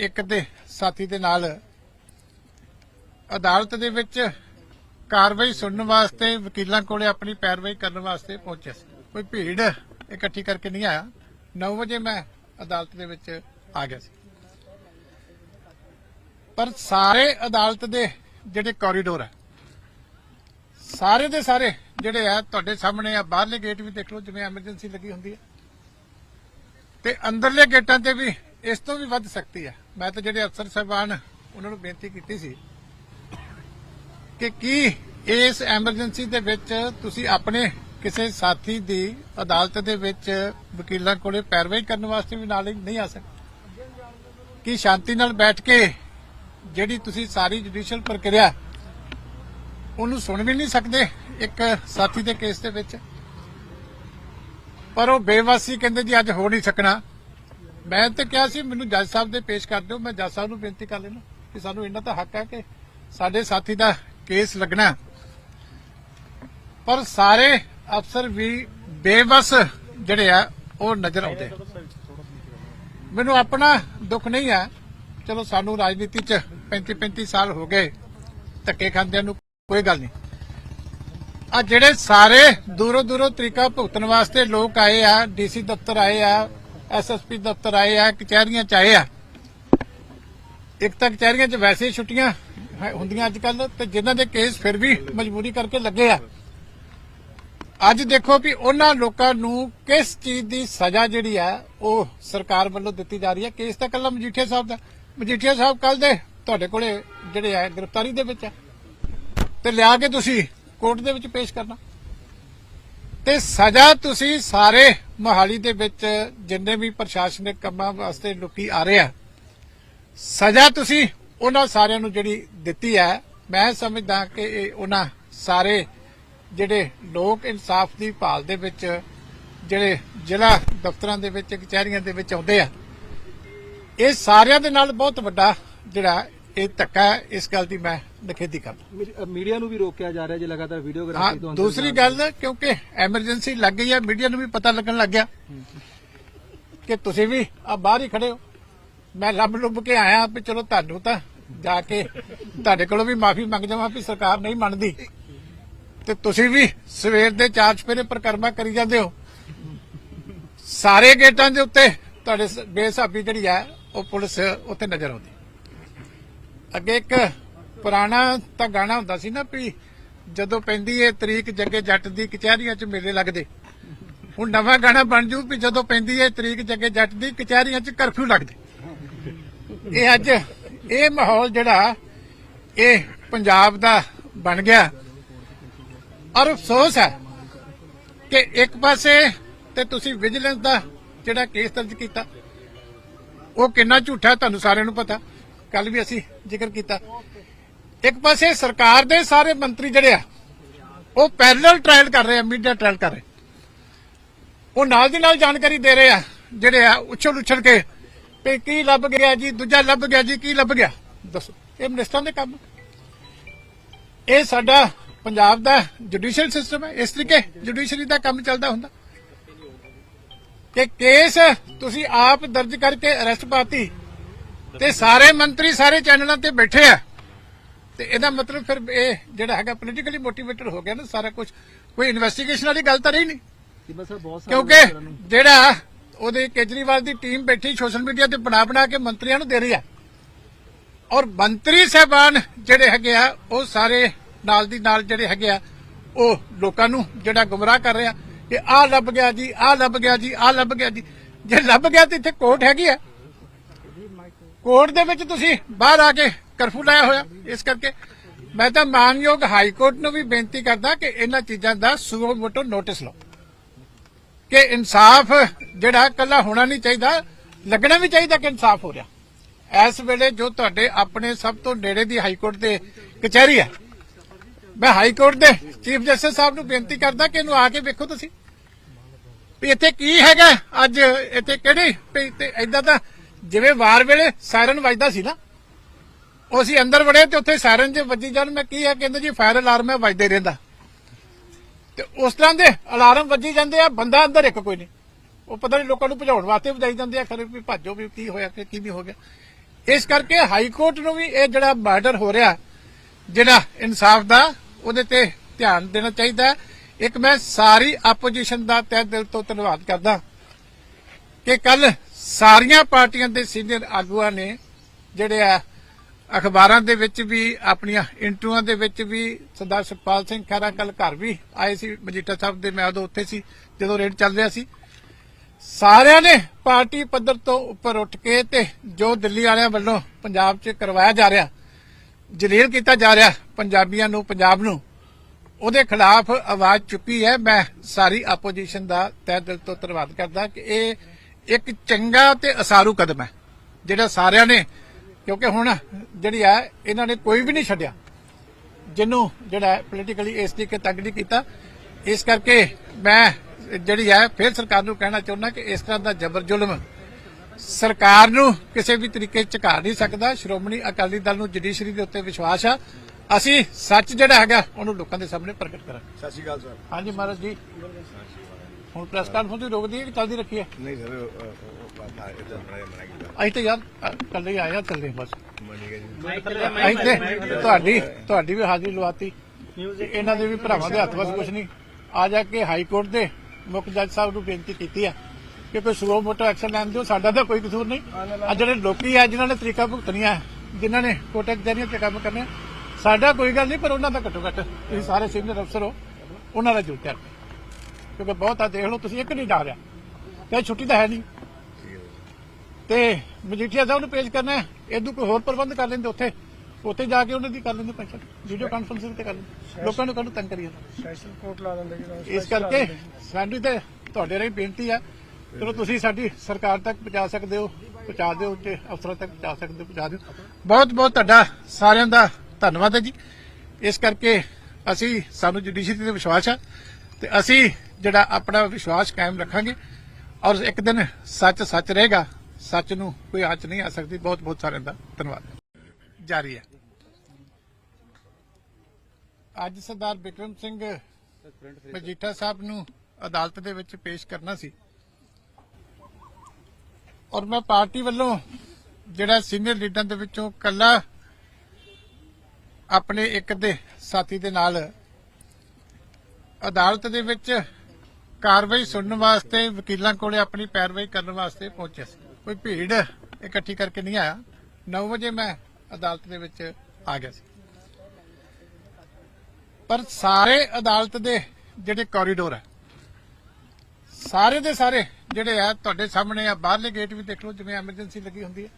ਇੱਕ ਦੇ ਸਾਥੀ ਦੇ ਨਾਲ ਅਦਾਲਤ ਦੇ ਵਿੱਚ ਕਾਰਵਾਈ ਸੁਣਨ ਵਾਸਤੇ ਵਕੀਲਾਂ ਕੋਲੇ ਆਪਣੀ ਪੈਰਵਾਈ ਕਰਨ ਵਾਸਤੇ ਪਹੁੰਚਿਆ ਸੀ। ਕੋਈ ਭੀੜ ਇਕੱਠੀ ਕਰਕੇ ਨਹੀਂ ਆਇਆ। 9 ਵਜੇ ਮੈਂ ਅਦਾਲਤ ਦੇ ਵਿੱਚ ਆ ਗਿਆ ਸੀ। ਪਰ ਸਾਰੇ ਅਦਾਲਤ ਦੇ ਜਿਹੜੇ ਕੋਰੀਡੋਰ ਹੈ ਸਾਰੇ ਦੇ ਸਾਰੇ ਜਿਹੜੇ ਆ, ਤੁਹਾਡੇ ਸਾਹਮਣੇ ਆ, ਬਾਹਰਲੇ ਗੇਟ ਵੀ ਦੇਖ ਲਓ, ਜਿਵੇਂ ਐਮਰਜੈਂਸੀ ਲੱਗੀ ਹੁੰਦੀ ਹੈ ਤੇ ਅੰਦਰਲੇ ਗੇਟਾਂ ਤੇ ਵੀ ਇਸ ਤੋਂ ਵੀ ਵੱਧ ਸਕਤੀ ਹੈ ਮੈਂ ਤਾਂ ਜਿਹੜੇ ਅਫਸਰ ਸਾਹਿਬਾਨ ਉਹਨਾਂ ਨੂੰ ਬੇਨਤੀ ਕੀਤੀ ਸੀ ਕਿ ਕੀ ਇਸ ਐਮਰਜੈਂਸੀ ਦੇ ਵਿੱਚ ਤੁਸੀਂ ਆਪਣੇ ਕਿਸੇ ਸਾਥੀ ਦੀ ਅਦਾਲਤ ਦੇ ਵਿੱਚ ਵਕੀਲਾਂ ਕੋਲੇ ਪੈਰਵਾਈ ਕਰਨ ਵਾਸਤੇ ਵੀ ਨਾਲ ਨਹੀਂ ਆ ਸਕਦੇ? ਕੀ ਸ਼ਾਂਤੀ ਨਾਲ ਬੈਠ ਕੇ ਜਿਹੜੀ ਤੁਸੀਂ ਸਾਰੀ ਜੁਡੀਸ਼ੀਅਲ ਪ੍ਰਕਿਰਿਆ ਉਹਨੂੰ ਸੁਣ ਵੀ ਨਹੀਂ ਸਕਦੇ ਇੱਕ ਸਾਥੀ ਦੇ ਕੇਸ ਦੇ ਵਿੱਚ? ਪਰ ਉਹ ਬੇਵਾਸੀ ਕਹਿੰਦੇ ਜੀ ਅੱਜ ਹੋ ਨਹੀਂ ਸਕਣਾ। ਮੈਂ ਤਾਂ ਕਿਹਾ ਸੀ, ਮੈਨੂੰ ਜੱਜ ਸਾਹਿਬ ਦੇ ਪੇਸ਼ ਕਰ ਦਿਓ, ਮੈਂ ਜੱਜ ਸਾਹਿਬ ਨੂੰ ਬੇਨਤੀ ਕਰ ਲੈਣਾ ਕਿ ਸਾਨੂੰ ਇੰਨਾ ਦਾ ਹੱਕ ਹੈ ਕਿ ਸਾਡੇ ਸਾਥੀ ਦਾ ਕੇਸ ਲੱਗਣਾ ਪਰ ਸਾਰੇ ਅਫਸਰ ਵੀ ਬੇਵਸ ਜਿਹੜੇ ਆ, ਉਹ ਨਜ਼ਰ ਆਉਂਦੇ ਮੈਨੂੰ ਆਪਣਾ ਦੁੱਖ ਨਹੀਂ ਆ ਚਲੋ, ਸਾਨੂੰ ਰਾਜਨੀਤੀ 'ਚ 35 35 ਸਾਲ ਹੋ ਗਏ, ਧੱਕੇ ਖਾਂਦਿਆਂ ਨੂੰ ਕੋਈ ਗੱਲ ਨਹੀਂ। ਆ ਜਿਹੜੇ ਸਾਰੇ ਦੂਰੋਂ ਦੂਰੋਂ ਤਰੀਕਾ ਭੁਗਤਣ ਵਾਸਤੇ ਲੋਕ ਆਏ ਆ, ਡੀਸੀ ਦਫ਼ਤਰ ਆਏ ਆ ਐਸਐਸਪੀ ਦਫ਼ਤਰ ਆਏ ਆ, ਕਚਹਿਰੀਆਂ ਚ ਆਏ ਆ। ਇੱਕ ਤਾਂ ਕਚਹਿਰੀਆਂ 'ਚ ਵੈਸੇ ਹੀ ਛੁੱਟੀਆਂ ਹੁੰਦੀਆਂ ਅੱਜ ਕੱਲ ਤੇ ਜਿਨ੍ਹਾਂ ਦੇ ਕੇਸ ਫਿਰ ਵੀ ਮਜਬੂਰੀ ਕਰਕੇ ਲੱਗੇ ਆ। ਅੱਜ ਦੇਖੋ ਵੀ ਉਹਨਾਂ ਲੋਕਾਂ ਨੂੰ ਕਿਸ ਚੀਜ਼ ਦੀ ਸਜ਼ਾ ਜਿਹੜੀ ਆ, ਉਹ ਸਰਕਾਰ ਵੱਲੋਂ ਦਿੱਤੀ ਜਾ ਰਹੀ ਹੈ ਕੇਸ ਤਾਂ ਕੱਲਾ ਮਜੀਠੀਆ ਸਾਹਿਬ ਦਾ ਮਜੀਠੀਆ ਸਾਹਿਬ ਕੱਲ ਦੇ ਤੁਹਾਡੇ ਕੋਲੇ ਜਿਹੜੇ ਆ, ਗ੍ਰਿਫਤਾਰੀ ਦੇ ਵਿੱਚ ਆ। ਤੇ ਲਿਆ ਕੇ ਤੁਸੀਂ ਕੋਰਟ ਦੇ ਵਿੱਚ ਪੇਸ਼ ਕਰਨਾ। ਤੇ ਸਜ਼ਾ ਤੁਸੀਂ ਸਾਰੇ ਮੋਹਾਲੀ ਦੇ ਵਿੱਚ ਜਿੰਨੇ ਵੀ ਪ੍ਰਸ਼ਾਸਨਿਕ ਕੰਮਾਂ ਵਾਸਤੇ ਲੋਕੀ ਆ ਰਹੇ ਆ, ਸਜ਼ਾ ਤੁਸੀਂ ਉਹਨਾਂ ਸਾਰਿਆਂ ਨੂੰ ਜਿਹੜੀ ਦਿੱਤੀ ਹੈ, ਮੈਂ ਸਮਝਦਾ ਕਿ ਇਹ ਉਹਨਾਂ ਸਾਰੇ ਜਿਹੜੇ ਲੋਕ ਇਨਸਾਫ ਦੀ ਭਾਲ ਦੇ ਵਿੱਚ, ਜਿਹੜੇ ਜ਼ਿਲ੍ਹਾ ਦਫ਼ਤਰਾਂ ਦੇ ਵਿੱਚ, ਕਚਹਿਰੀਆਂ ਦੇ ਵਿੱਚ ਆਉਂਦੇ ਆ, ਇਹ ਸਾਰਿਆਂ ਦੇ ਨਾਲ ਬਹੁਤ ਵੱਡਾ ਜਿਹੜਾ ਇਹ ਧੱਕਾ ਹੈ ਇਸ ਗੱਲ ਦੀ ਮੈਂ ਨਿਖੇਧੀ ਕਰਦਾ ਮੀ- ਮੀਡੀਆ ਨੂੰ ਵੀ ਰੋਕਿਆ ਜਾ ਰਿਹਾ ਜੀ ਲਗਾਤਾਰ ਹਾਂ ਵੀਡੀਓਗ੍ਰਾਫੀ ਤੋਂ ਅੰਦਰ ਦੂਸਰੀ ਗੱਲ ਕਿਉਂਕਿ ਐਮਰਜੈਂਸੀ ਲੱਗ ਗਈ ਹੈ ਮੀਡੀਆ ਨੂੰ ਵੀ ਪਤਾ ਲੱਗਣ ਲੱਗ ਗਿਆ ਕਿ ਤੁਸੀਂ ਵੀ ਆ ਬਾਹਰ ਹੀ ਖੜੇ ਹੋ। ਮੈਂ ਲੱਭ ਲੁੱਭ ਕੇ ਆਇਆ ਵੀ ਚਲੋ ਤੁਹਾਨੂੰ ਤਾਂ ਜਾ ਕੇ ਤੁਹਾਡੇ ਕੋਲੋਂ ਵੀ ਮਾਫੀ ਮੰਗ ਜਾਵਾਂ ਵੀ ਸਰਕਾਰ ਨਹੀਂ ਮੰਨਦੀ। ਤੇ ਤੁਸੀਂ ਵੀ ਸਵੇਰ ਦੇ ਚਾਰ ਚਪੇਰੇ ਪ੍ਰਕਰਮਾ ਕਰੀ ਜਾਂਦੇ ਹੋ। ਸਾਰੇ ਗੇਟਾਂ ਦੇ ਉੱਤੇ ਤੁਹਾਡੇ ਸ- ਬੇਸਾਬੀ ਜਿਹੜੀ ਹੈ ਉਹ ਪੁਲਿਸ ਉੱਤੇ ਨਜ਼ਰ ਆਉਂਦੀ। ਅੱਗੇ ਇੱਕ ਪੁਰਾਣਾ ਤਾਂ ਗਾਣਾ ਹੁੰਦਾ ਸੀ ਨਾ ਵੀ ਜਦੋਂ ਪੈਂਦੀ ਏ ਤਰੀਕ ਜੱਗੇ ਜੱਟ ਦੀ ਕਚਹਿਰੀਆਂ 'ਚ ਮੇਲੇ ਲੱਗਦੇ। ਹੁਣ ਨਵਾਂ ਗਾਣਾ ਬਣ ਜੂ ਵੀ ਜਦੋਂ ਪੈਂਦੀ ਏ ਤਰੀਕ ਜੱਗੇ ਜੱਟ ਦੀ ਕਚਹਿਰੀਆਂ 'ਚ ਕਰਫਿਊ ਲੱਗਦੇ। ਇਹ ਅੱਜ ਇਹ ਮਾਹੌਲ ਜਿਹੜਾ ਇਹ ਪੰਜਾਬ ਦਾ ਬਣ ਗਿਆ। ਔਰ ਅਫਸੋਸ ਹੈ ਕਿ ਇੱਕ ਪਾਸੇ ਤੇ ਤੁਸੀਂ ਵਿਜੀਲੈਂਸ ਦਾ ਜਿਹੜਾ ਕੇਸ ਦਰਜ ਕੀਤਾ, ਉਹ ਕਿੰਨਾ ਝੂਠਾ ਤੁਹਾਨੂੰ ਸਾਰਿਆਂ ਨੂੰ ਪਤਾ। ਕੱਲ ਵੀ ਅਸੀਂ ਜ਼ਿਕਰ ਕੀਤਾ। ਇੱਕ ਪਾਸੇ ਸਰਕਾਰ ਦੇ ਸਾਰੇ ਮੰਤਰੀ ਜਿਹੜੇ ਆ, ਉਹ ਪੈਰਲਲ ਟ੍ਰਾਇਲ ਕਰ ਰਹੇ ਆ ਮੀਡੀਆ ਟ੍ਰਾਇਲ ਕਰ ਰਹੇ। ਉਹ ਨਾਲ ਦੀ ਨਾਲ ਜਾਣਕਾਰੀ ਦੇ ਰਹੇ ਆ, ਜਿਹੜੇ ਆ ਉਛਲ ਉਛਲ ਕੇ ਵੀ ਕੀ ਲੱਭ ਗਿਆ ਜੀ, ਦੂਜਾ ਲੱਭ ਗਿਆ ਜੀ, ਕੀ ਲੱਭ ਗਿਆ। ਦੱਸੋ, ਇਹ ਮਿਨਿਸਟਰਾਂ ਦੇ ਕੰਮ ਇਹ ਸਾਡਾ ਪੰਜਾਬ ਦਾ ਜੁਡੀਸ਼ੀਅਲ ਸਿਸਟਮ ਹੈ ਇਸ ਤਰੀਕੇ ਜੁਡੀਸ਼ਰੀ ਦਾ ਕੰਮ ਚੱਲਦਾ ਹੁੰਦਾ। ਕਿ ਕੇਸ ਤੁਸੀਂ ਆਪ ਦਰਜ ਕਰਕੇ ਅਰੈਸਟ ਪਾਤੀ ਤੇ ਸਾਰੇ ਮੰਤਰੀ ਸਾਰੇ ਚੈਨਲਾਂ ਤੇ ਬੈਠੇ ਆ। ਤੇ ਇਹਦਾ ਮਤਲਬ ਫਿਰ ਇਹ ਜਿਹੜਾ ਹੈਗਾ ਪੋਲੀਟੀਕਲੀ ਮੋਟੀਵੇਟਡ ਹੋ ਗਿਆ ਨਾ ਸਾਰਾ ਕੁਝ ਕੋਈ ਇਨਵੈਸਟੀਗੇਸ਼ਨ ਵਾਲੀ ਗੱਲ ਤਾਂ ਰਹੀ ਨਹੀਂ। ਕਿਉਂਕਿ ਜਿਹੜਾ ਉਹਦੇ ਕੇਜਰੀਵਾਲ ਦੀ ਟੀਮ ਬੈਠੀ ਸੋਸ਼ਲ ਮੀਡੀਆ ਤੇ ਬਣਾ ਬਣਾ ਕੇ ਮੰਤਰੀਆਂ ਨੂੰ ਦੇ ਰਹੀ ਆ। ਔਰ ਮੰਤਰੀ ਸਾਹਿਬਾਨ ਜਿਹੜੇ ਹੈਗੇ ਆ ਉਹ ਸਾਰੇ ਨਾਲ ਦੀ ਨਾਲ ਜਿਹੜੇ ਹੈਗੇ ਆ ਉਹ ਲੋਕਾਂ ਨੂੰ ਜਿਹੜਾ ਗੁੰਮਰਾਹ ਕਰ ਰਿਹਾ ਕਿ ਆਹ ਲੱਭ ਗਿਆ ਜੀ ਆਹ ਲੱਭ ਗਿਆ ਜੀ ਆਹ ਲੱਭ ਗਿਆ ਜੀ। ਜੇ ਲੱਭ ਗਿਆ ਤੇ ਇੱਥੇ ਕੋਰਟ ਹੈਗੀ ਆ। ਕੋਰਟ ਦੇ ਵਿੱਚ ਤੁਸੀਂ ਬਾਹਰ ਆ ਕੇ ਕਰਫਿਊ ਲਾਇਆ ਹੋਇਆ, ਇਸ ਕਰਕੇ। ਮੈਂ ਤਾਂ ਮਾਨਯੋਗ ਹਾਈ ਕੋਰਟ ਨੂੰ ਵੀ ਬੇਨਤੀ ਕਰਦਾ ਕਿ ਇਹਨਾਂ ਚੀਜ਼ਾਂ ਦਾ ਸੂਓ ਮੋਟੋ ਨੋਟਿਸ ਲਓ। ਕਿ ਇਨਸਾਫ ਜਿਹੜਾ ਕੱਲਾ ਹੋਣਾ ਨਹੀਂ ਚਾਹੀਦਾ, ਲੱਗਣਾ ਵੀ ਚਾਹੀਦਾ ਕਿ ਇਨਸਾਫ ਹੋ ਰਿਹਾ। ਇਸ ਵੇਲੇ ਜੋ ਤੁਹਾਡੇ ਆਪਣੇ ਸਭ ਤੋਂ ਨੇੜੇ ਦੀ ਹਾਈ ਕੋਰਟ ਦੇ ਕਚਹਿਰੀ ਹੈ। ਮੈਂ ਹਾਈ ਕੋਰਟ ਦੇ ਚੀਫ ਜਸਟਿਸ ਸਾਹਿਬ ਨੂੰ ਬੇਨਤੀ ਕਰਦਾ ਕਿ ਇਹਨੂੰ ਆ ਕੇ ਵੇਖੋ ਤੁਸੀਂ। ਵੀ ਇੱਥੇ ਕੀ ਹੈਗਾ, ਅੱਜ ਇੱਥੇ ਕਿਹੜੀ, ਵੀ ਤੇ ਐਦਾਂ ਤਾਂ ਜਿਵੇਂ ਵਾਰ ਵੇਲੇ ਸਾਇਰਨ ਵੱਜਦਾ ਸੀ ਨਾ, ਉਹ ਅਸੀਂ ਅੰਦਰ ਵੜੇ ਤੇ ਉੱਥੇ ਸਾਇਰਨ ਜੇ ਵੱਜੀ ਜਾਣ, ਮੈਂ ਕੀ ਹੈ ਕਹਿੰਦੇ ਜੀ ਫਾਇਰ ਅਲਾਰਮ ਹੈ, ਵੱਜਦੇ ਰਹਿੰਦਾ। ਤੇ ਉਸ ਤਰ੍ਹਾਂ ਦੇ ਅਲਾਰਮ ਵੱਜੀ ਜਾਂਦੇ ਆ, ਬੰਦਾ ਅੰਦਰ ਇੱਕ ਕੋਈ ਨਹੀਂ। ਉਹ ਪਤਾ ਨਹੀਂ ਲੋਕਾਂ ਨੂੰ ਭਜਾਉਣ ਵਾਸਤੇ ਵਜਾਈ ਜਾਂਦੇ ਆ, ਖਰੇ ਵੀ ਭੱਜੋ ਵੀ ਕੀ ਹੋਇਆ, ਕਿ ਕੀ ਵੀ ਹੋ ਗਿਆ। ਇਸ ਕਰਕੇ ਹਾਈ ਕੋਰਟ ਨੂੰ ਵੀ ਇਹ ਜਿਹੜਾ ਮਰਡਰ ਹੋ ਰਿਹਾ, ਜਿਹੜਾ ਇਨਸਾਫ ਦਾ, ਉਹਦੇ ਤੇ ਧਿਆਨ ਦੇਣਾ ਚਾਹੀਦਾ ਹੈ। ਇੱਕ ਮੈਂ ਸਾਰੀ ਆਪੋਜੀਸ਼ਨ ਦਾ ਤਹਿ ਦਿਲ ਤੋਂ ਧੰਨਵਾਦ ਕਰਦਾ ਕਿ ਕੱਲ ਸਾਰੀਆਂ ਪਾਰਟੀਆਂ ਦੇ ਸੀਨੀਅਰ ਆਗੂਆਂ ਨੇ ਜਿਹੜੇ ਆ ਅਖਬਾਰਾਂ ਦੇ ਵਿੱਚ ਵੀ, ਆਪਣੀਆਂ ਇੰਟਰਵਿਊਆਂ ਦੇ ਵਿੱਚ ਵੀ, ਸਰਦਾਰ ਸੁਖਪਾਲ ਸਿੰਘ ਖਹਿਰਾ ਕੱਲ ਘਰ ਵੀ ਆਏ ਸੀ, ਮਜੀਠਾ ਸਾਹਿਬ ਦੇ, ਮੈਂ ਉਦੋਂ ਉੱਥੇ ਸੀ, ਜਦੋਂ ਰੇਡ ਚੱਲ ਰਿਹਾ ਸੀ। ਸਾਰਿਆਂ ਨੇ ਪਾਰਟੀ ਪੱਧਰ ਤੋਂ ਉੱਪਰ ਉੱਠ ਕੇ ਤੇ ਜੋ ਦਿੱਲੀ ਵਾਲਿਆਂ ਵੱਲੋਂ ਪੰਜਾਬ 'ਚ ਕਰਵਾਇਆ ਜਾ ਰਿਹਾ, ਜਲੀਲ ਕੀਤਾ ਜਾ ਰਿਹਾ ਪੰਜਾਬੀਆਂ ਨੂੰ, ਪੰਜਾਬ ਨੂੰ, ਉਹਦੇ ਖਿਲਾਫ ਆਵਾਜ਼ ਚੁੱਕੀ ਹੈ। ਮੈਂ ਸਾਰੀ ਆਪੋਜੀਸ਼ਨ ਦਾ ਤਹਿ ਦਿਲ ਤੋਂ ਧੰਨਵਾਦ ਕਰਦਾ ਕਿ ਇਹ ਇੱਕ ਚੰਗਾ ਤੇ ਅਸਾਰੂ ਕਦਮ ਹੈ ਜਿਹੜਾ ਸਾਰਿਆਂ ਨੇ ਕਿਉਂਕਿ ਹੁਣ ਜਿਹੜੀ ਹੈ ਇਹਨਾਂ ਨੇ ਕੋਈ ਵੀ ਨਹੀਂ ਛੱਡਿਆ। ਜਿਹਨੂੰ ਜਿਹੜਾ ਪੋਲੀਟੀਕਲੀ ਇਸ ਤਰੀਕੇ ਤੱਕ ਨਹੀਂ ਕੀਤਾ। ਇਸ ਕਰਕੇ ਮੈਂ ਜਿਹੜੀ ਹੈ ਫਿਰ ਸਰਕਾਰ ਨੂੰ ਕਹਿਣਾ ਚਾਹੁੰਦਾ ਕਿ ਇਸ ਤਰ੍ਹਾਂ ਦਾ ਜ਼ਬਰ ਜ਼ੁਲਮ ਸਰਕਾਰ ਨੂੰ ਕਿਸੇ ਵੀ ਤਰੀਕੇ ਝੁਕਾ ਨਹੀਂ ਸਕਦਾ। ਸ਼੍ਰੋਮਣੀ ਅਕਾਲੀ ਦਲ ਨੂੰ ਜੁਡੀਸ਼ਰੀ ਦੇ ਉੱਤੇ ਵਿਸ਼ਵਾਸ ਆ। ਅਸੀਂ ਸੱਚ ਜਿਹੜਾ ਹੈਗਾ ਉਹਨੂੰ ਲੋਕਾਂ ਦੇ ਸਾਹਮਣੇ ਪ੍ਰਗਟ ਕਰਾਂਗੇ। ਸਤਿ ਸ਼੍ਰੀ ਅਕਾਲ ਸਰ। ਹਾਂਜੀ ਮਹਾਰਾਜ ਜੀ। ਹੁਣ ਪ੍ਰੈਸ ਕਾਨਫਰੰਸ ਵੀ ਰੋਕਦੀ ਹੈ ਕਿ ਚੱਲਦੀ ਰੱਖੀ ਹੈ? ਨਹੀਂ ਸਰ ਅਸੀਂ ਤਾਂ ਯਾਰ ਕੱਲੇ ਹੀ ਆਏ ਆ ਚੱਲਦੇ ਬਸ। ਅਸੀਂ ਤੇ ਤੁਹਾਡੀ ਤੁਹਾਡੀ ਵੀ ਹਾਜ਼ਰੀ ਲਵਾਤੀ। ਇਹਨਾਂ ਦੇ ਵੀ ਭਰਾਵਾਂ ਦੇ ਹੱਥ ਵਸ ਕੁਝ ਨਹੀਂ। ਆ ਜਾ ਕੇ ਹਾਈ ਕੋਰਟ ਦੇ ਮੁੱਖ ਜੱਜ ਸਾਹਿਬ ਨੂੰ ਬੇਨਤੀ ਕੀਤੀ ਆ ਕਿ ਕੋਈ ਸਲੋ ਮੋਟੋ ਐਕਸ਼ਨ ਲੈਣ ਦਿਓ ਸਾਡਾ ਤਾਂ ਕੋਈ ਕਸੂਰ ਨਹੀਂ। ਆ ਜਿਹੜੇ ਲੋਕੀ ਆ ਜਿਨ੍ਹਾਂ ਨੇ ਤਰੀਕਾ ਭੁਗਤਣੀਆਂ ਜਿਨ੍ਹਾਂ ਨੇ ਕੋਟਕ ਜਰੀਆਂ ਤੇ ਕੰਮ ਕਰਨੇ ਸਾਡਾ ਕੋਈ ਗੱਲ ਨਹੀਂ ਪਰ ਉਹਨਾਂ ਦਾ ਘੱਟੋ ਘੱਟ ਤੁਸੀਂ ਸਾਰੇ ਸੀਨੀਅਰ ਅਫਸਰ ਹੋ ਉਹਨਾਂ ਦਾ ਰੱਖੋ। ਕਿਉਂਕਿ ਬਹੁਤ ਆ ਦੇਖ ਲਓ ਤੁਸੀਂ ਇੱਕ ਨਹੀਂ ਡਾ ਰਿਹਾ। ਤੇ ਛੁੱਟੀ ਤਾਂ ਹੈ ਨਹੀਂ। ਤੇ ਮਜੀਠੀਆ ਸਾਹਿਬ ਨੂੰ ਪੇਸ਼ ਕਰਨਾ ਹੈ। ਇਹਦੂ ਕੋਈ ਹੋਰ ਪ੍ਰਬੰਧ ਕਰ ਲੈਂਦੇ ਉੱਥੇ। ਉੱਥੇ ਜਾ ਕੇ ਉਹਨਾਂ ਦੀ ਕਰ ਲੈਂਦੇ ਪੈਨਸ਼ਨ ਵੀਡੀਓ ਕਾਨਫਰੰਸਿੰਗ ਤੇ ਕਰ ਲੈਂਦੇ। ਲੋਕਾਂ ਨੂੰ ਕਾਹਨੂੰ ਤੰਗ ਕਰੀਏ ਸੈਸ਼ਨ ਕੋਰਟ ਲਾ ਦਿੰਦੇ ਜੀ ਇਸ ਕਰਕੇ ਸਾਡੀ ਤੇ ਤੁਹਾਡੇ ਰਾਹੀਂ ਬੇਨਤੀ ਹੈ ਚਲੋ ਤੁਸੀਂ ਸਾਡੀ ਸਰਕਾਰ ਤੱਕ ਪਹੁੰਚਾ ਸਕਦੇ ਹੋ। ਪਹੁੰਚਾ ਦਿਓ ਤੇ ਅਫਸਰਾਂ ਤੱਕ ਪਹੁੰਚਾ ਸਕਦੇ ਹੋ ਪਹੁੰਚਾ ਦਿਓ। ਬਹੁਤ ਬਹੁਤ ਤੁਹਾਡਾ ਸਾਰਿਆਂ ਦਾ ਧੰਨਵਾਦ ਹੈ ਜੀ। ਇਸ ਕਰਕੇ ਅਸੀਂ ਸਾਨੂੰ ਜੁਡੀਸ਼ਰੀ ਤੇ ਵਿਸ਼ਵਾਸ ਹੈ ਤੇ ਅਸੀਂ ਜਿਹੜਾ ਆਪਣਾ ਵਿਸ਼ਵਾਸ ਕਾਇਮ ਰੱਖਾਂਗੇ ਔਰ ਇੱਕ ਦਿਨ ਸੱਚ ਸੱਚ ਰਹੇਗਾ। ਸੱਚ ਨੂੰ ਕੋਈ ਆਂਚ ਨਹੀਂ ਆ ਸਕਦੀ। ਬਹੁਤ ਬਹੁਤ ਸਾਰਿਆਂ ਦਾ ਧੰਨਵਾਦ। ਜਾਰੀ ਹੈ। ਅੱਜ ਸਰਦਾਰ ਬਿਕਰਮ ਸਿੰਘ ਮਜੀਠਾ ਸਾਹਿਬ ਨੂੰ ਅਦਾਲਤ ਦੇ ਵਿੱਚ ਪੇਸ਼ ਕਰਨਾ ਸੀ। ਔਰ ਮੈਂ ਪਾਰਟੀ ਵੱਲੋਂ ਜਿਹੜਾ ਸੀਨੀਅਰ ਲੀਡਰਾਂ ਦੇ ਵਿੱਚੋਂ ਕੱਲਾ ਆਪਣੇ ਇੱਕ ਦੇ ਸਾਥੀ ਦੇ ਨਾਲ ਅਦਾਲਤ ਦੇ ਵਿੱਚ ਕਾਰਵਾਈ ਸੁਣਨ ਵਾਸਤੇ ਵਕੀਲਾਂ ਕੋਲੇ ਆਪਣੀ ਪੈਰਵਾਈ ਕਰਨ ਵਾਸਤੇ ਪਹੁੰਚਿਆ ਸੀ। ਕੋਈ ਭੀੜ ਇਕੱਠੀ ਕਰਕੇ ਨਹੀਂ ਆਇਆ। 9 ਵਜੇ ਮੈਂ ਅਦਾਲਤ ਦੇ ਵਿੱਚ ਆ ਗਿਆ ਸੀ। ਪਰ ਸਾਰੇ ਅਦਾਲਤ ਦੇ ਜਿਹੜੇ ਕੋਰੀਡੋਰ ਹੈ ਸਾਰੇ ਦੇ ਸਾਰੇ ਜਿਹੜੇ ਆ, ਤੁਹਾਡੇ ਸਾਹਮਣੇ ਆ, ਬਾਹਰਲੇ ਗੇਟ ਵੀ ਦੇਖ ਲਓ, ਜਿਵੇਂ ਐਮਰਜੈਂਸੀ ਲੱਗੀ ਹੁੰਦੀ ਹੈ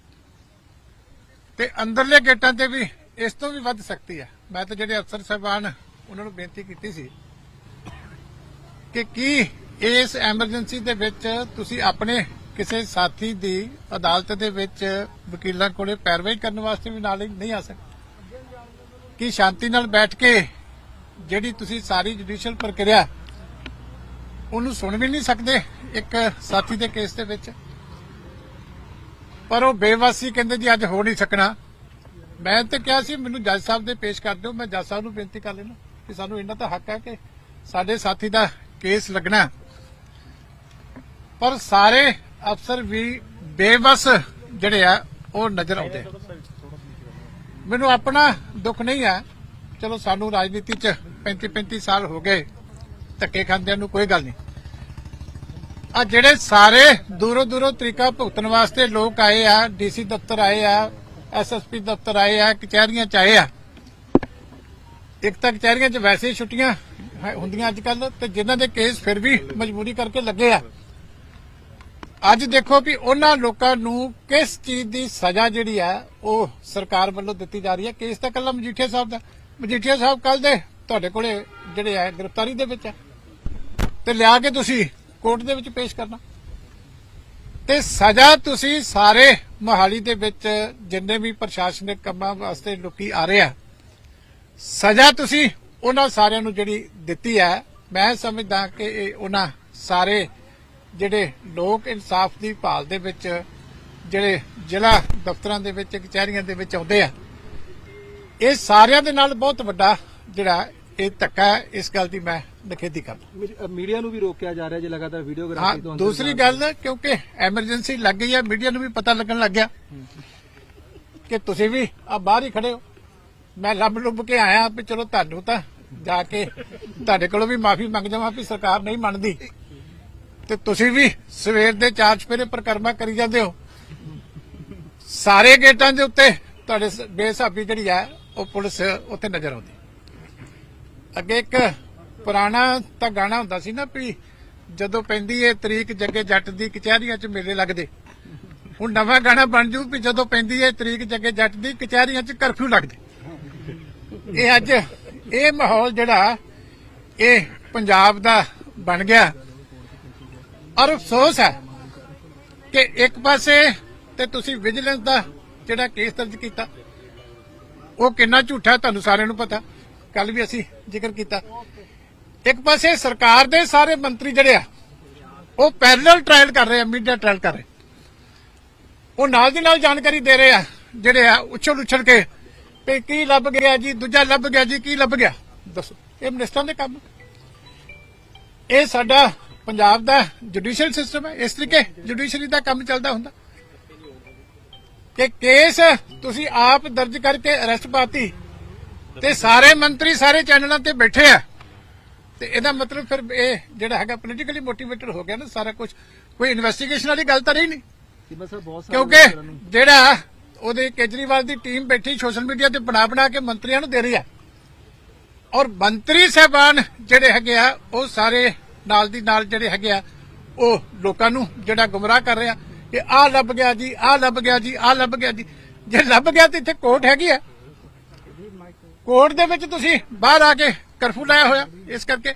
ਤੇ ਅੰਦਰਲੇ ਗੇਟਾਂ ਤੇ ਵੀ ਇਸ ਤੋਂ ਵੀ ਵੱਧ ਸਕਤੀ ਹੈ ਮੈਂ ਤਾਂ ਜਿਹੜੇ ਅਫਸਰ ਸਾਹਿਬਾਨ, ਉਹਨਾਂ ਨੂੰ ਬੇਨਤੀ ਕੀਤੀ ਸੀ ਕਿ ਕੀ ਇਸ ਐਮਰਜੈਂਸੀ ਦੇ ਵਿੱਚ ਤੁਸੀਂ ਆਪਣੇ ਕਿਸੇ ਸਾਥੀ ਦੀ ਅਦਾਲਤ ਦੇ ਵਿੱਚ ਵਕੀਲਾਂ ਕੋਲੇ ਪੈਰਵਾਈ ਕਰਨ ਵਾਸਤੇ ਵੀ ਨਾਲ ਨਹੀਂ ਆ ਸਕਦੇ? ਕੀ ਸ਼ਾਂਤੀ ਨਾਲ ਬੈਠ ਕੇ ਜਿਹੜੀ ਤੁਸੀਂ ਸਾਰੀ ਜੁਡੀਸ਼ੀਅਲ ਪ੍ਰਕਿਰਿਆ ਉਹਨੂੰ ਸੁਣ ਵੀ ਨਹੀਂ ਸਕਦੇ ਇੱਕ ਸਾਥੀ ਦੇ ਕੇਸ ਦੇ ਵਿੱਚ? ਪਰ ਉਹ ਬੇਵਾਸੀ ਕਹਿੰਦੇ ਜੀ, ਅੱਜ ਹੋ ਨਹੀਂ ਸਕਣਾ। ਮੈਂ ਤਾਂ ਕਿਹਾ ਸੀ, ਮੈਨੂੰ ਜੱਜ ਸਾਹਿਬ ਦੇ ਪੇਸ਼ ਕਰ ਦਿਓ, ਮੈਂ ਜੱਜ ਸਾਹਿਬ ਨੂੰ ਬੇਨਤੀ ਕਰ ਲੈਣਾ ਕਿ ਸਾਨੂੰ ਇਹਨਾਂ ਦਾ ਹੱਕ ਹੈ ਕਿ ਸਾਡੇ ਸਾਥੀ ਦਾ ਕੇਸ ਲੱਗਣਾ ਪਰ ਸਾਰੇ ਅਫਸਰ ਵੀ ਬੇਵਸ ਜਿਹੜੇ ਆ, ਉਹ ਨਜ਼ਰ ਆਉਂਦੇ ਮੈਨੂੰ ਆਪਣਾ ਦੁੱਖ ਨਹੀਂ ਆ ਚਲੋ ਸਾਨੂੰ ਰਾਜਨੀਤੀ 'ਚ 35 35 ਸਾਲ ਹੋ ਗਏ, ਧੱਕੇ ਖਾਂਦਿਆਂ ਨੂੰ ਕੋਈ ਗੱਲ ਨਹੀਂ। ਆ ਜਿਹੜੇ ਸਾਰੇ ਦੂਰੋਂ ਦੂਰੋਂ ਤਰੀਕਾ ਭੁਗਤਣ ਵਾਸਤੇ ਲੋਕ ਆਏ ਆ, ਡੀਸੀ ਦਫ਼ਤਰ ਆਏ ਆ ਐਸਐਸਪੀ ਦਫ਼ਤਰ ਆਏ ਆ, ਕਚਹਿਰੀਆਂ ਚ ਆਏ ਆ। ਇੱਕ ਤਾਂ ਕਚਹਿਰੀਆਂ 'ਚ ਵੈਸੇ ਹੀ ਛੁੱਟੀਆਂ ਹੈ- ਹੁੰਦੀਆਂ ਅੱਜ ਕੱਲ ਤੇ ਜਿਨ੍ਹਾਂ ਦੇ ਕੇਸ ਫਿਰ ਵੀ ਮਜਬੂਰੀ ਕਰਕੇ ਲੱਗੇ ਆ। ਅੱਜ ਦੇਖੋ ਵੀ ਉਹਨਾਂ ਲੋਕਾਂ ਨੂੰ ਕਿਸ ਚੀਜ਼ ਦੀ ਸਜ਼ਾ ਜਿਹੜੀ ਆ, ਉਹ ਸਰਕਾਰ ਵੱਲੋਂ ਦਿੱਤੀ ਜਾ ਰਹੀ ਹੈ ਕੇਸ ਤਾਂ ਕੱਲਾ ਮਜੀਠੀਆ ਸਾਹਿਬ ਦਾ, ਮਜੀਠੀਆ ਸਾਹਿਬ ਕੱਲ ਦੇ ਤੁਹਾਡੇ ਕੋਲੇ ਜਿਹੜੇ ਆ, ਗ੍ਰਿਫਤਾਰੀ ਦੇ ਵਿੱਚ ਆ। ਤੇ ਲਿਆ ਕੇ ਤੁਸੀਂ ਕੋਰਟ ਦੇ ਵਿੱਚ ਪੇਸ਼ ਕਰਨਾ। ਤੇ ਸਜ਼ਾ ਤੁਸੀਂ ਸਾਰੇ ਮੋਹਾਲੀ ਦੇ ਵਿੱਚ ਜਿੰਨੇ ਵੀ ਪ੍ਰਸ਼ਾਸਨਿਕ ਕੰਮਾਂ ਵਾਸਤੇ ਲੋਕੀ ਆ ਰਹੇ ਆ, ਸਜ਼ਾ ਤੁਸੀਂ ਉਹਨਾਂ ਸਾਰਿਆਂ ਨੂੰ ਜਿਹੜੀ ਦਿੱਤੀ ਹੈ ਮੈਂ ਸਮਝਦਾ ਕਿ ਇਹ ਉਹਨਾਂ ਸਾਰੇ ਜਿਹੜੇ ਲੋਕ ਇਨਸਾਫ ਦੀ ਭਾਲ ਦੇ ਵਿੱਚ ਜਿਹੜੇ ਜ਼ਿਲ੍ਹਾ ਦਫ਼ਤਰਾਂ ਦੇ ਵਿੱਚ ਕਚਹਿਰੀਆਂ ਦੇ ਵਿੱਚ ਆਉਂਦੇ ਆ ਇਹ ਸਾਰਿਆਂ ਦੇ ਨਾਲ ਬਹੁਤ ਵੱਡਾ ਜਿਹੜਾ ਇਹ ਧੱਕਾ ਹੈ ਇਸ ਗੱਲ ਦੀ ਮੈਂ ਨਿਖੇਧੀ ਕਰਦਾ। ਮੀਡੀਆ ਨੂੰ ਵੀ ਰੋਕਿਆ ਜਾ ਰਿਹਾ ਜੀ ਲਗਾਤਾਰ ਵੀਡੀਓਗ੍ਰਾਫੀ ਤੋਂ ਦੂਸਰੀ ਗੱਲ ਕਿਉਂਕਿ ਐਮਰਜੈਂਸੀ ਲੱਗ ਗਈ ਹੈ ਮੀਡੀਆ ਨੂੰ ਵੀ ਪਤਾ ਲੱਗਣ ਲੱਗ ਗਿਆ ਕਿ ਤੁਸੀਂ ਵੀ ਆ ਬਾਹਰ ਹੀ ਖੜੇ ਹੋ। ਮੈਂ ਲੱਭ ਲੁੱਭ ਕੇ ਆਇਆ ਵੀ ਚਲੋ ਤੁਹਾਨੂੰ ਤਾਂ ਜਾ ਕੇ ਤੁਹਾਡੇ ਕੋਲੋਂ ਵੀ ਮਾਫੀ ਮੰਗ ਜਾਵਾਂ ਵੀ ਸਰਕਾਰ ਨਹੀਂ ਮੰਨਦੀ। ਤੇ ਤੁਸੀਂ ਵੀ ਸਵੇਰ ਦੇ ਚਾਰ ਚਪੇਰੇ ਪ੍ਰਕਰਮਾ ਕਰੀ ਜਾਂਦੇ ਹੋ। ਸਾਰੇ ਗੇਟਾਂ ਦੇ ਉੱਤੇ ਤੁਹਾਡੇ ਬੇਸਾਬੀ ਜਿਹੜੀ ਆ, ਉਹ ਪੁਲਿਸ ਉੱਥੇ ਨਜ਼ਰ ਆਉਂਦੀ। ਅੱਗੇ ਇੱਕ ਪੁਰਾਣਾ ਤਾਂ ਗਾਣਾ ਹੁੰਦਾ ਸੀ ਨਾ ਵੀ ਜਦੋਂ ਪੈਂਦੀ ਏ ਤਰੀਕ ਜੱਗੇ ਜੱਟ ਦੀ ਕਚਹਿਰੀਆਂ 'ਚ ਮੇਲੇ ਲੱਗਦੇ। ਹੁਣ ਨਵਾਂ ਗਾਣਾ ਬਣ ਜੂ ਵੀ ਜਦੋਂ ਪੈਂਦੀ ਏ ਤਰੀਕ ਜੱਗੇ ਜੱਟ ਦੀ ਕਚਹਿਰੀਆਂ 'ਚ ਕਰਫਿਊ ਲੱਗਦੇ। ਇਹ ਅੱਜ ਇਹ ਮਾਹੌਲ ਜਿਹੜਾ ਇਹ ਪੰਜਾਬ ਦਾ ਬਣ ਗਿਆ। ਔਰ ਅਫਸੋਸ ਹੈ ਕਿ ਇੱਕ ਪਾਸੇ ਤੇ ਤੁਸੀਂ ਵਿਜੀਲੈਂਸ ਦਾ ਜਿਹੜਾ ਕੇਸ ਦਰਜ ਕੀਤਾ, ਉਹ ਕਿੰਨਾ ਝੂਠਾ ਤੁਹਾਨੂੰ ਸਾਰਿਆਂ ਨੂੰ ਪਤਾ। ਕੱਲ ਵੀ ਅਸੀਂ ਜ਼ਿਕਰ ਕੀਤਾ। ਇੱਕ ਪਾਸੇ ਸਰਕਾਰ ਦੇ ਸਾਰੇ ਮੰਤਰੀ ਜਿਹੜੇ ਆ, ਉਹ ਪੈਰਲਲ ਟ੍ਰਾਇਲ ਕਰ ਰਹੇ ਆ ਮੀਡੀਆ ਟ੍ਰਾਇਲ ਕਰ ਰਹੇ। ਉਹ ਨਾਲ ਦੀ ਨਾਲ ਜਾਣਕਾਰੀ ਦੇ ਰਹੇ ਆ, ਜਿਹੜੇ ਆ ਉਛਲ ਉਛਲ ਕੇ ਵੀ ਕੀ ਲੱਭ ਗਿਆ ਜੀ? ਦੂਜਾ ਲੱਭ ਗਿਆ ਜੀ ਕੀ ਲੱਭ ਗਿਆ? ਦੱਸੋ। ਇਹ ਮਿਨਿਸਟਰਾਂ ਦੇ ਕੰਮ। ਇਹ ਸਾਡਾ ਪੰਜਾਬ ਦਾ ਜੁਡੀਸ਼ੀਅਲ ਸਿਸਟਮ ਹੈ। ਇਸ ਤਰੀਕੇ ਜੁਡੀਸ਼ਰੀ ਦਾ ਕੰਮ ਚੱਲਦਾ ਹੁੰਦਾ। ਕਿ ਕੇਸ ਤੁਸੀਂ ਆਪ ਦਰਜ ਕਰਕੇ ਅਰੈਸਟ ਪਾਤੀ ਤੇ ਸਾਰੇ ਮੰਤਰੀ ਸਾਰੇ ਚੈਨਲਾਂ ਤੇ ਬੈਠੇ ਆ। ਤੇ ਇਹਦਾ ਮਤਲਬ ਫਿਰ ਇਹ ਜਿਹੜਾ ਹੈਗਾ ਪੋਲੀਟੀਕਲੀ ਮੋਟੀਵੇਟਡ ਹੋ ਗਿਆ ਨਾ ਸਾਰਾ ਕੁਝ ਕੋਈ ਇਨਵੈਸਟੀਗੇਸ਼ਨ ਵਾਲੀ ਗੱਲ ਤਾਂ ਰਹੀ ਨਹੀਂ। ਕਿਉਂਕਿ ਜਿਹੜਾ ਉਹਦੇ ਕੇਜਰੀਵਾਲ ਦੀ ਟੀਮ ਬੈਠੀ ਸੋਸ਼ਲ ਮੀਡੀਆ ਤੇ ਬਣਾ ਬਣਾ ਕੇ ਮੰਤਰੀਆਂ ਨੂੰ ਦੇ ਰਹੀ ਹੈ ਔਰ ਮੰਤਰੀ ਸਹਿਬਾਨ ਜਿਹੜੇ ਹੈਗੇ ਆ, ਉਹ ਸਾਰੇ ਨਾਲ ਦੀ ਨਾਲ ਜਿਹੜੇ ਹੈਗੇ ਆ, ਉਹ ਲੋਕਾਂ ਨੂੰ ਜਿਹੜਾ ਗੁੰਮਰਾਹ ਕਰ ਰਿਹਾ ਕਿ ਆਹ ਲੱਭ ਗਿਆ ਜੀ, ਆਹ ਲੱਭ ਗਿਆ ਜੀ, ਆਹ ਲੱਭ ਗਿਆ ਜੀ। ਜੇ ਲੱਭ ਗਿਆ ਤੇ ਇੱਥੇ ਕੋਰਟ ਹੈਗੀ ਆ। ਕੋਰਟ ਦੇ ਵਿੱਚ ਤੁਸੀਂ ਬਾਹਰ ਆ ਕੇ ਕਰਫਿਊ ਲਾਇਆ ਹੋਇਆ, ਇਸ ਕਰਕੇ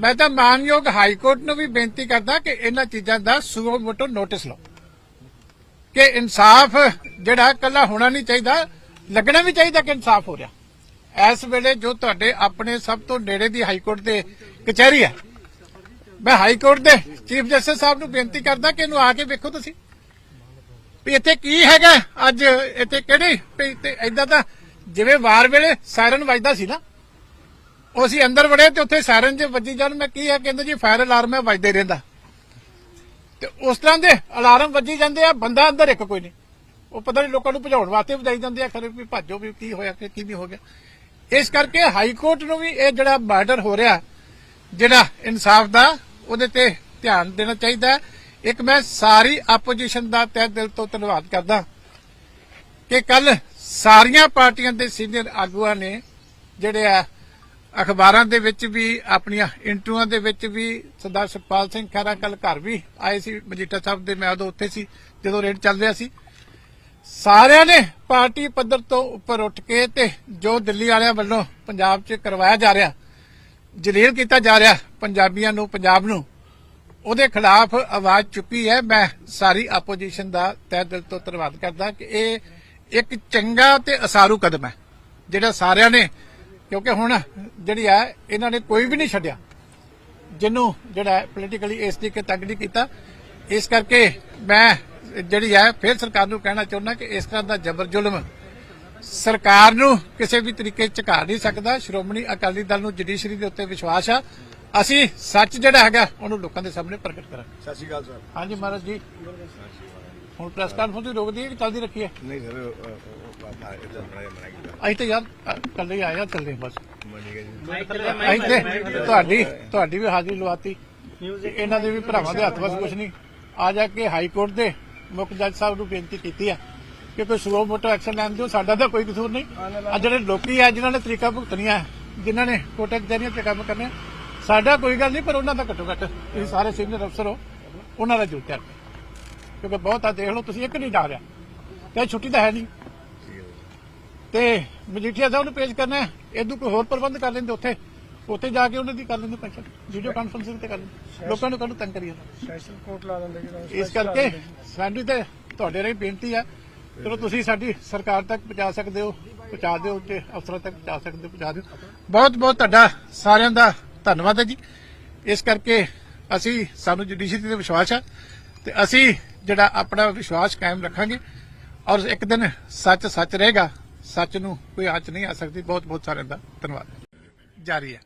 ਮੈਂ ਤਾਂ ਮਾਨਯੋਗ ਹਾਈ ਕੋਰਟ ਨੂੰ ਵੀ ਬੇਨਤੀ ਕਰਦਾ ਕਿ ਇਹਨਾਂ ਚੀਜ਼ਾਂ ਦਾ ਸੂਓ ਮੋਟੋ ਨੋਟਿਸ ਲਓ। ਕਿ ਇਨਸਾਫ ਜਿਹੜਾ ਕੱਲਾ ਹੋਣਾ ਨਹੀਂ ਚਾਹੀਦਾ, ਲੱਗਣਾ ਵੀ ਚਾਹੀਦਾ ਕਿ ਇਨਸਾਫ ਹੋ ਰਿਹਾ। ਇਸ ਵੇਲੇ ਜੋ ਤੁਹਾਡੇ ਆਪਣੇ ਸਭ ਤੋਂ ਨੇੜੇ ਦੀ ਹਾਈ ਕੋਰਟ ਦੇ ਕਚਹਿਰੀ ਹੈ। ਮੈਂ ਹਾਈ ਕੋਰਟ ਦੇ ਚੀਫ ਜਸਟਿਸ ਸਾਹਿਬ ਨੂੰ ਬੇਨਤੀ ਕਰਦਾ ਕਿ ਇਹਨੂੰ ਆ ਕੇ ਵੇਖੋ ਤੁਸੀਂ। ਵੀ ਇੱਥੇ ਕੀ ਹੈਗਾ, ਅੱਜ ਇੱਥੇ ਕਿਹੜੇ, ਵੀ ਤੇ ਐਦਾਂ ਤਾਂ ਜਿਵੇਂ ਵਾਰ ਵੇਲੇ ਸਾਇਰਨ ਵੱਜਦਾ ਸੀ ਨਾ। ਉਹ ਅਸੀਂ ਅੰਦਰ ਵੜੇ ਤੇ ਉੱਥੇ ਸਾਇਰਨ ਜੇ ਵੱਜੀ ਜਾਣ, ਮੈਂ ਕੀ ਹੈ ਕਹਿੰਦੇ ਜੀ ਫਾਇਰ ਅਲਾਰਮ ਹੈ, ਵੱਜਦੇ ਰਹਿੰਦਾ। ਤੇ ਉਸ ਤਰ੍ਹਾਂ ਦੇ ਅਲਾਰਮ ਵੱਜੀ ਜਾਂਦੇ ਆ, ਬੰਦਾ ਅੰਦਰ ਇੱਕ ਕੋਈ ਨਹੀਂ ਉਹ ਪਤਾ ਨਹੀਂ ਲੋਕਾਂ ਨੂੰ ਭਜਾਉਣ ਵਾਸਤੇ ਵਜਾਈ ਜਾਂਦੇ ਆ, ਖਰੇ ਵੀ ਭੱਜੋ ਵੀ ਕੀ ਹੋਇਆ, ਕਿ ਕੀ ਨਹੀਂ ਹੋ ਗਿਆ ਇਸ ਕਰਕੇ ਹਾਈ ਕੋਰਟ ਨੂੰ ਵੀ ਇਹ ਜਿਹੜਾ ਬਾਰਡਰ ਹੋ ਰਿਹਾ, ਜਿਹੜਾ ਇਨਸਾਫ ਦਾ, ਉਹਦੇ ਤੇ ਧਿਆਨ ਦੇਣਾ ਚਾਹੀਦਾ ਹੈ। ਇੱਕ ਮੈਂ ਸਾਰੀ ਆਪੋਜੀਸ਼ਨ ਦਾ ਤਹਿ ਦਿਲ ਤੋਂ ਧੰਨਵਾਦ ਕਰਦਾ ਕਿ ਕੱਲ ਸਾਰੀਆਂ ਪਾਰਟੀਆਂ ਦੇ ਸੀਨੀਅਰ ਆਗੂਆਂ ਨੇ ਜਿਹੜੇ ਆ ਅਖਬਾਰਾਂ ਦੇ ਵਿੱਚ ਵੀ, ਆਪਣੀਆਂ ਇੰਟਰਵਿਊਆਂ ਦੇ ਵਿੱਚ ਵੀ ਸਰਦਾਰ ਸੁਖਪਾਲ ਸਿੰਘ ਖਹਿਰਾ ਕੱਲ ਘਰ ਵੀ ਆਏ ਸੀ, ਮਜੀਠਾ ਸਾਹਿਬ ਦੇ, ਮੈਂ ਉਦੋਂ ਉੱਥੇ ਸੀ, ਜਦੋਂ ਰੇਡ ਚੱਲ ਰਿਹਾ ਸੀ। ਸਾਰਿਆਂ ਨੇ ਪਾਰਟੀ ਪੱਧਰ ਤੋਂ ਉੱਪਰ ਉੱਠ ਕੇ ਤੇ ਜੋ ਦਿੱਲੀ ਵਾਲਿਆਂ ਵੱਲੋਂ ਪੰਜਾਬ 'ਚ ਕਰਵਾਇਆ ਜਾ ਰਿਹਾ, ਜਲੀਲ ਕੀਤਾ ਜਾ ਰਿਹਾ ਪੰਜਾਬੀਆਂ ਨੂੰ, ਪੰਜਾਬ ਨੂੰ, ਉਹਦੇ ਖਿਲਾਫ ਆਵਾਜ਼ ਚੁੱਕੀ ਹੈ। ਮੈਂ ਸਾਰੀ ਆਪੋਜੀਸ਼ਨ ਦਾ ਤਹਿ ਦਿਲ ਤੋਂ ਧੰਨਵਾਦ ਕਰਦਾ ਕਿ ਇਹ ਇੱਕ ਚੰਗਾ ਤੇ ਅਸਾਰੂ ਕਦਮ ਹੈ, ਜਿਹੜਾ ਸਾਰਿਆਂ ਨੇ ਕਿਉਂਕਿ ਹੁਣ ਜਿਹੜੀ ਹੈ ਇਹਨਾਂ ਨੇ ਕੋਈ ਵੀ ਨਹੀਂ ਛੱਡਿਆ। ਜਿਹਨੂੰ ਜਿਹੜਾ ਪੋਲੀਟੀਕਲੀ ਇਸ ਤਰੀਕੇ ਤੱਕ ਨਹੀਂ ਕੀਤਾ। ਇਸ ਕਰਕੇ ਮੈਂ ਜਿਹੜੀ ਹੈ ਫਿਰ ਸਰਕਾਰ ਨੂੰ ਕਹਿਣਾ ਚਾਹੁੰਦਾ ਕਿ ਇਸ ਤਰ੍ਹਾਂ ਦਾ ਜ਼ਬਰ ਜ਼ੁਲਮ ਸਰਕਾਰ ਨੂੰ ਕਿਸੇ ਵੀ ਤਰੀਕੇ ਝੁਕਾ ਨਹੀਂ ਸਕਦਾ। ਸ਼੍ਰੋਮਣੀ ਅਕਾਲੀ ਦਲ ਨੂੰ ਜੁਡੀਸ਼ਰੀ ਦੇ ਉੱਤੇ ਵਿਸ਼ਵਾਸ ਆ। ਅਸੀਂ ਸੱਚ ਜਿਹੜਾ ਹੈਗਾ ਉਹਨੂੰ ਲੋਕਾਂ ਦੇ ਸਾਹਮਣੇ ਪ੍ਰਗਟ ਕਰਾਂਗੇ। ਸਤਿ ਸ਼੍ਰੀ ਅਕਾਲ ਸਰ। ਹਾਂਜੀ ਮਹਾਰਾਜ ਜੀ। ਹੁਣ ਪ੍ਰੈਸ ਕਾਨਫਰੰਸ ਵੀ ਰੋਕਦੀ ਹੈ ਕਿ ਚੱਲਦੀ ਰੱਖੀ ਹੈ? ਨਹੀਂ ਸਰ ਇਦਾਂ ਮਨਾ ਮਨਾ ਕੀਤਾ ਅਸੀਂ ਤਾਂ ਯਾਰ ਕੱਲੇ ਹੀ ਆਏ ਆ ਚੱਲਦੇ ਹਾਂ ਬਸ ਅਸੀਂ ਤੇ ਤੁਹਾਡੀ ਤੁਹਾਡੀ ਵੀ ਹਾਜ਼ਰੀ ਲਵਾਤੀ। ਇਹਨਾਂ ਦੇ ਵੀ ਭਰਾਵਾਂ ਦੇ ਹੱਥ ਵਸ ਕੁਝ ਨਹੀਂ। ਆ ਜਾ ਕੇ ਹਾਈ ਕੋਰਟ ਦੇ ਮੁੱਖ ਜੱਜ ਸਾਹਿਬ ਨੂੰ ਬੇਨਤੀ ਕੀਤੀ ਆ ਕਿ ਕੋਈ ਸਲੋ ਮੋਟੋ ਐਕਸ਼ਨ ਲੈਣ ਦਿਓ ਸਾਡਾ ਤਾਂ ਕੋਈ ਕਸੂਰ ਨਹੀਂ। ਆ ਜਿਹੜੇ ਲੋਕੀ ਆ ਜਿਨ੍ਹਾਂ ਨੇ ਤਰੀਕਾ ਭੁਗਤਣੀਆਂ ਜਿਨ੍ਹਾਂ ਨੇ ਕੋਟਕ ਕਚਹਿਰੀਆਂ ਤੇ ਕੰਮ ਕਰਨੇ ਸਾਡਾ ਕੋਈ ਗੱਲ ਨਹੀਂ ਪਰ ਉਹਨਾਂ ਦਾ ਘੱਟੋ ਘੱਟ ਤੁਸੀਂ ਸਾਰੇ ਸੀਨੀਅਰ ਅਫਸਰ ਹੋ ਉਹਨਾਂ ਦਾ ਜੁੱਤਿਆ ਕਿਉਂਕਿ ਬਹੁਤ ਆ ਦੇਖ ਲਓ ਤੁਸੀਂ ਇੱਕ ਨਹੀਂ ਜਾ ਰਿਹਾ। ਤੇ ਛੁੱਟੀ ਤਾਂ ਹੈ ਨਹੀਂ। ਤੇ ਮਜੀਠੀਆ ਸਾਹਿਬ ਨੂੰ ਪੇਸ਼ ਕਰਨਾ ਹੈ। ਇਹਦੂ ਕੋਈ ਹੋਰ ਪ੍ਰਬੰਧ ਕਰ ਲੈਂਦੇ ਉੱਥੇ। ਉੱਥੇ ਜਾ ਕੇ ਉਹਨਾਂ ਦੀ ਕਰ ਲੈਂਦੇ ਪੈਨਸ਼ਨ ਵੀਡੀਓ ਕਾਨਫਰੰਸਿੰਗ ਤੇ ਕਰ ਲੈਂਦੇ। ਲੋਕਾਂ ਨੂੰ ਕਾਹਨੂੰ ਤੰਗ ਕਰੀਏ ਸਪੈਸ਼ਲ ਕੋਰਟ ਲਾ ਦਿੰਦੇ ਇਸ ਕਰਕੇ ਸਾਡੀ ਤੇ ਤੁਹਾਡੇ ਰਹੀ ਬੇਨਤੀ ਹੈ ਚਲੋ ਤੁਸੀਂ ਸਾਡੀ ਸਰਕਾਰ ਤੱਕ ਪਹੁੰਚਾ ਸਕਦੇ ਹੋ। ਪਹੁੰਚਾ ਦਿਓ ਤੇ ਅਫਸਰਾਂ ਤੱਕ ਪਹੁੰਚਾ ਸਕਦੇ ਹੋ ਪਹੁੰਚਾ ਦਿਓ। ਬਹੁਤ ਬਹੁਤ ਤੁਹਾਡਾ ਸਾਰਿਆਂ ਦਾ ਧੰਨਵਾਦ ਹੈ ਜੀ। ਇਸ ਕਰਕੇ ਅਸੀਂ ਸਾਨੂੰ ਜੁਡੀਸ਼ਰੀ ਤੇ ਵਿਸ਼ਵਾਸ ਹੈ ਤੇ ਅਸੀਂ ਜਿਹੜਾ ਆਪਣਾ ਵਿਸ਼ਵਾਸ ਕਾਇਮ ਰੱਖਾਂਗੇ ਔਰ ਇੱਕ ਦਿਨ ਸੱਚ ਸੱਚ ਰਹੇਗਾ, ਸੱਚ ਨੂੰ ਕੋਈ ਆਚ ਨਹੀਂ ਆ ਸਕਦੀ। ਬਹੁਤ ਬਹੁਤ ਸਾਰਿਆਂ ਦਾ ਧੰਨਵਾਦ। ਜਾਰੀ ਹੈ।